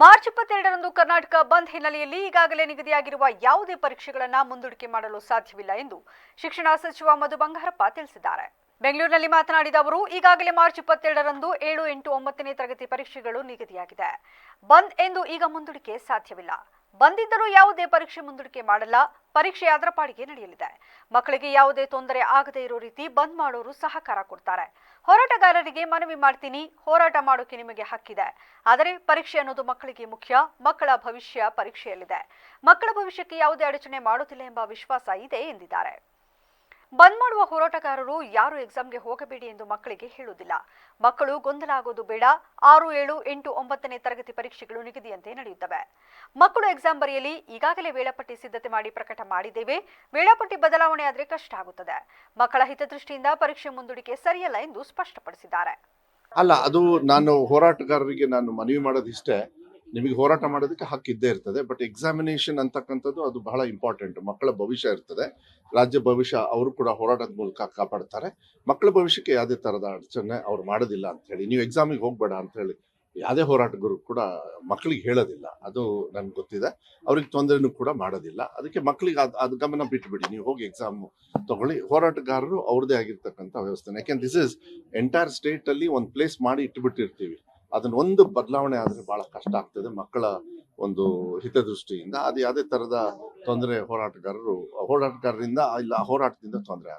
March ಇಪ್ಪತ್ತೆರಡರಂದು ಕರ್ನಾಟಕ ಬಂದ್ ಹಿನ್ನೆಲೆಯಲ್ಲಿ ಈಗಾಗಲೇ ನಿಗದಿಯಾಗಿರುವ ಯಾವುದೇ ಪರೀಕ್ಷೆಗಳನ್ನು ಮುಂದೂಡಿಕೆ ಮಾಡಲು ಸಾಧ್ಯವಿಲ್ಲ ಎಂದು ಶಿಕ್ಷಣ ಸಚಿವ ಮಧು ಬಂಗಾರಪ್ಪ ತಿಳಿಸಿದ್ದಾರೆ. ಬೆಂಗಳೂರಿನಲ್ಲಿ ಮಾತನಾಡಿದ ಅವರು, ಈಗಾಗಲೇ ಮಾರ್ಚ್ ಇಪ್ಪತ್ತೆರಡರಂದು ಏಳು ಎಂಟು ಒಂಬತ್ತನೇ ತರಗತಿ ಪರೀಕ್ಷೆಗಳು ನಿಗದಿಯಾಗಿದೆ. ಬಂದ್ ಎಂದು ಈಗ ಮುಂದೂಡಿಕೆ ಸಾಧ್ಯವಿಲ್ಲ. ಬಂದಿದ್ದರೂ ಯಾವುದೇ ಪರೀಕ್ಷೆ ಮುಂದೂಡಿಕೆ ಮಾಡಲ್ಲ. ಪರೀಕ್ಷೆ ಅದರ ಪಾಡಿಗೆ ನಡೆಯಲಿದೆ. ಮಕ್ಕಳಿಗೆ ಯಾವುದೇ ತೊಂದರೆ ಆಗದೇ ಇರೋ ರೀತಿ ಬಂದ್ ಮಾಡೋರು ಸಹಕಾರ ಕೊಡ್ತಾರೆ. ಹೋರಾಟಗಾರರಿಗೆ ಮನವಿ ಮಾಡ್ತೀನಿ. ಹೋರಾಟ ಮಾಡೋಕೆ ನಿಮಗೆ ಹಕ್ಕಿದೆ. ಆದರೆ ಪರೀಕ್ಷೆ ಅನ್ನೋದು ಮಕ್ಕಳಿಗೆ ಮುಖ್ಯ. ಮಕ್ಕಳ ಭವಿಷ್ಯ ಪರೀಕ್ಷೆಯಲ್ಲಿದೆ. ಮಕ್ಕಳ ಭವಿಷ್ಯಕ್ಕೆ ಯಾವುದೇ ಅಡಚಣೆ ಮಾಡುತ್ತಿಲ್ಲ ಎಂಬ ವಿಶ್ವಾಸ ಇದೆ ಎಂದಿದ್ದಾರೆ. ಬಂದ್ ಮಾಡುವ ಹೋರಾಟಗಾರರು ಯಾರು ಎಕ್ಸಾಮ್ಗೆ ಹೋಗಬೇಡಿ ಎಂದು ಮಕ್ಕಳಿಗೆ ಹೇಳುವುದಿಲ್ಲ. ಮಕ್ಕಳು ಗೊಂದಲ ಆಗೋದು ಬೇಡ. ಆರು, ಏಳು, ಎಂಟು, ಒಂಬತ್ತನೇ ತರಗತಿ ಪರೀಕ್ಷೆಗಳು ನಿಗದಿಯಂತೆ ನಡೆಯುತ್ತವೆ. ಮಕ್ಕಳು ಎಕ್ಸಾಮ್ ಬರೆಯಲಿ, ಈಗಾಗಲೇ ವೇಳಾಪಟ್ಟಿ ಸಿದ್ಧತೆ ಮಾಡಿ ಪ್ರಕಟ ಮಾಡಿದ್ದೇವೆ. ವೇಳಾಪಟ್ಟಿ ಬದಲಾವಣೆ ಆದರೆ ಕಷ್ಟ ಆಗುತ್ತದೆ. ಮಕ್ಕಳ ಹಿತದೃಷ್ಟಿಯಿಂದ ಪರೀಕ್ಷೆ ಮುಂದೂಡಿಕೆ ಸರಿಯಲ್ಲ ಎಂದು ಸ್ಪಷ್ಟಪಡಿಸಿದ್ದಾರೆ. ಅಲ್ಲ, ಅದು ನಾನು ಹೋರಾಟಗಾರರಿಗೆ ನಾನು ಮನವಿ ಮಾಡೋದಿಷ್ಟೇ. ನಿಮಗೆ ಹೋರಾಟ ಮಾಡೋದಕ್ಕೆ ಹಕ್ಕು ಇದ್ದೇ ಇರ್ತದೆ. ಬಟ್ ಎಕ್ಸಾಮಿನೇಷನ್ ಅಂತಕ್ಕಂಥದ್ದು ಅದು ಬಹಳ ಇಂಪಾರ್ಟೆಂಟ್ ಮಕ್ಕಳ ಭವಿಷ್ಯ ಇರ್ತದೆ. ರಾಜ್ಯ ಭವಿಷ್ಯ ಅವರು ಕೂಡ ಹೋರಾಟದ ಮೂಲಕ ಕಾಪಾಡ್ತಾರೆ. ಮಕ್ಕಳ ಭವಿಷ್ಯಕ್ಕೆ ಯಾವುದೇ ಥರದ ಅಡಚಣೆ ಅವ್ರು ಮಾಡೋದಿಲ್ಲ ಅಂತ ಹೇಳಿ. ನೀವು ಎಕ್ಸಾಮಿಗೆ ಹೋಗಬೇಡ ಅಂತ ಹೇಳಿ ಯಾವುದೇ ಹೋರಾಟಗಾರರು ಕೂಡ ಮಕ್ಕಳಿಗೆ ಹೇಳೋದಿಲ್ಲ. ಅದು ನನ್ಗೆ ಗೊತ್ತಿದೆ. ಅವ್ರಿಗೆ ತೊಂದರೆನೂ ಕೂಡ ಮಾಡೋದಿಲ್ಲ. ಅದಕ್ಕೆ ಮಕ್ಕಳಿಗೆ ಅದು ಅದು ಗಮನ ಬಿಟ್ಬಿಡಿ. ನೀವು ಹೋಗಿ ಎಕ್ಸಾಮ್ ತಗೊಳ್ಳಿ. ಹೋರಾಟಗಾರರು ಅವ್ರದ್ದೇ ಆಗಿರ್ತಕ್ಕಂಥ ವ್ಯವಸ್ಥೆ ಯಾಕೆಂದ್ರೆ ದಿಸ್ ಇಸ್ ಎಂಟೈರ್ ಸ್ಟೇಟಲ್ಲಿ ಒಂದು ಪ್ಲೇಸ್ ಮಾಡಿ ಇಟ್ಬಿಟ್ಟಿರ್ತೀವಿ. ಅದನ್ನ ಒಂದು ಬದಲಾವಣೆ ಆದ್ರೆ ಬಹಳ ಕಷ್ಟ ಆಗ್ತದೆ ಮಕ್ಕಳ ಒಂದು ಹಿತದೃಷ್ಟಿಯಿಂದ. ಅದು ಯಾವುದೇ ತರದ ತೊಂದರೆ ಹೋರಾಟಗಾರರು, ಹೋರಾಟಗಾರರಿಂದ ಇಲ್ಲ, ಹೋರಾಟದಿಂದ ತೊಂದರೆ ಆಗುತ್ತೆ.